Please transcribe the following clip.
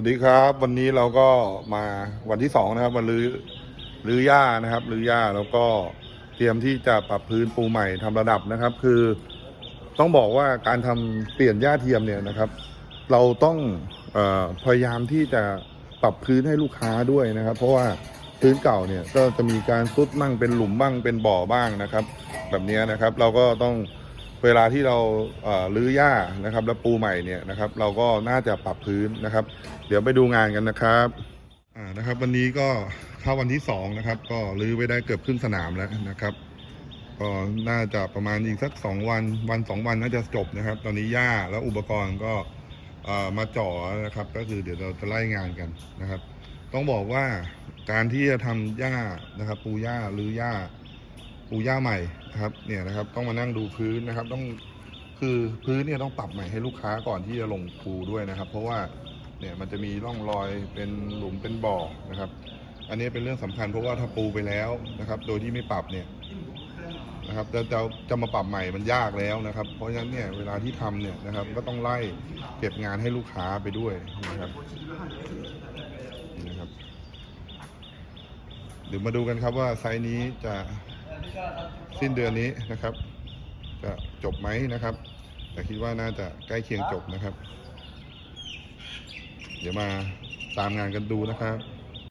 สวัสดีครับวันนี้เราก็มาวันที่สองนะครับมาลื้อลื้อหญ้านะครับลื้อหญ้าแล้วก็เตรียมที่จะปรับพื้นปูใหม่ทำระดับนะครับ คือต้องบอกว่าการทำเปลี่ยนหญ้าเทียมเนี่ยนะครับ เราต้องออพยายามที่จะปรับพื้นให้ลูกค้าด้วยนะครับ เพราะว่าพื้นเก่าเนี่ยก็จะมีการซุดบ้างเป็นหลุมบ้างเป็นบ่อบ้างนะครับ แบบนี้นะครับ เราก็ต้อง เวลาที่เราเรื้อหญ้านะครับ แล้วปูใหม่เนี่ยนะครับ เราก็น่าจะปรับพื้นนะครับ เดี๋ยวไปดูงานกันนะครับอ่านะครับ วันนี้ก็เข้าวันที่สองนะครับ ก็รื้อไปได้เกือบครึ่งสนามแล้วนะครับ ก็น่าจะประมาณอีกสักสองวันวันสองวันน่าจะจบนะครับ ตอนนี้หญ้าแล้วอุปกรณ์ก็มาจ่อนะครับ ก็คือเดี๋ยวเราจะไล่งานกันนะครับ ต้องบอกว่าการที่จะทำหญ้านะครับ ปูหญ้าหรือหญ้าปูหญ้าใหม่ ครับเนี่ยนะครับต้องมานั่งดูพื้นนะครับ ต้องคือพื้นเนี่ยต้องปรับใหม่ให้ลูกค้าก่อนที่จะลงปูด้วยนะครับ เพราะว่าเนี่ยมันจะมีร่องรอยเป็นหลุมเป็นบ่อนะครับ อันนี้เป็นเรื่องสำคัญเพราะว่าถ้าปูไปแล้วนะครับ โดยที่ไม่ปรับเนี่ยนะครับจะจะจะมาปรับใหม่มันยากแล้วนะครับ เพราะฉะนั้นเนี่ยเวลาที่ทำเนี่ยนะครับ ก็ต้องไล่เก็บงานให้ลูกค้าไปด้วยนะครับนี่นะครับเดี๋ยวมาดูกันครับว่าไซส์นี้จะ สิ้นเดือนนี้นะครับ จะจบไหมนะครับ แต่คิดว่าน่าจะใกล้เคียงจบนะครับ เดี๋ยวมาตามงานกันดูนะครับ